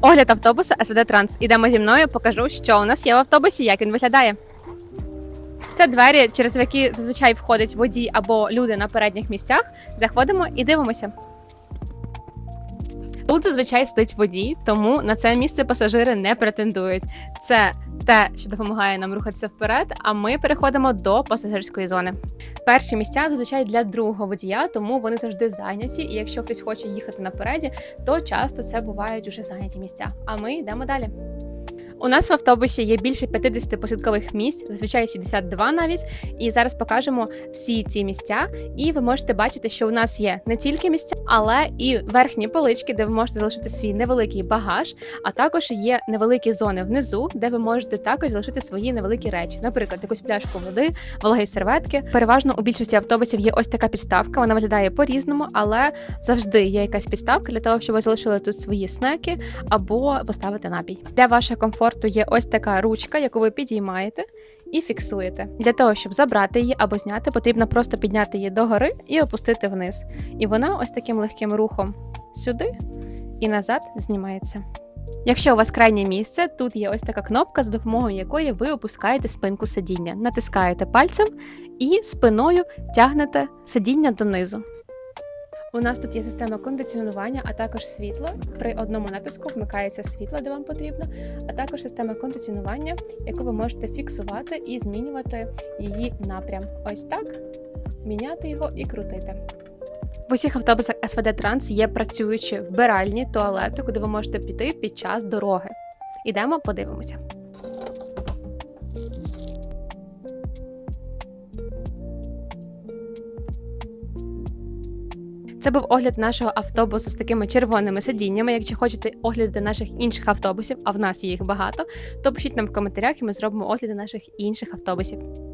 Огляд автобусу СВД Транс. Ідемо зі мною, покажу, що у нас є в автобусі, як він виглядає. Це двері, через які зазвичай входить водій або люди на передніх місцях. Заходимо і дивимося. Тут зазвичай стоїть водій, тому на це місце пасажири не претендують. Це те, що допомагає нам рухатися вперед. А ми переходимо до пасажирської зони. Перші місця зазвичай для другого водія, тому вони завжди зайняті. І якщо хтось хоче їхати напереді, то часто це бувають уже зайняті місця. А ми йдемо далі. У нас в автобусі є більше 50 посадкових місць, зазвичай 72 навіть. І зараз покажемо всі ці місця. І ви можете бачити, що у нас є не тільки місця, але і верхні полички, де ви можете залишити свій невеликий багаж. А також є невеликі зони внизу, де ви можете також залишити свої невеликі речі, наприклад, якусь пляшку води, вологі серветки. Переважно у більшості автобусів є ось така підставка. Вона виглядає по-різному, але завжди є якась підставка для того, щоб ви залишили тут свої снеки або поставити напій. Для вашого комфорту є ось така ручка, яку ви підіймаєте і фіксуєте. Для того, щоб забрати її або зняти, потрібно просто підняти її догори і опустити вниз. І вона ось таким легким рухом сюди і назад знімається. Якщо у вас крайнє місце, тут є ось така кнопка, з допомогою якої ви опускаєте спинку сидіння, натискаєте пальцем і спиною тягнете сидіння донизу. У нас тут є система кондиціонування, а також світло. При одному натиску вмикається світло, де вам потрібно, а також система кондиціонування, яку ви можете фіксувати і змінювати її напрям. Ось так, міняти його і крутити. В усіх автобусах СВД Транс є працюючі вбиральні туалети, куди ви можете піти під час дороги. Ідемо, подивимося. Це був огляд нашого автобусу з такими червоними сидіннями. Якщо хочете огляди наших інших автобусів, а в нас їх багато, то пишіть нам в коментарях, і ми зробимо огляди наших інших автобусів.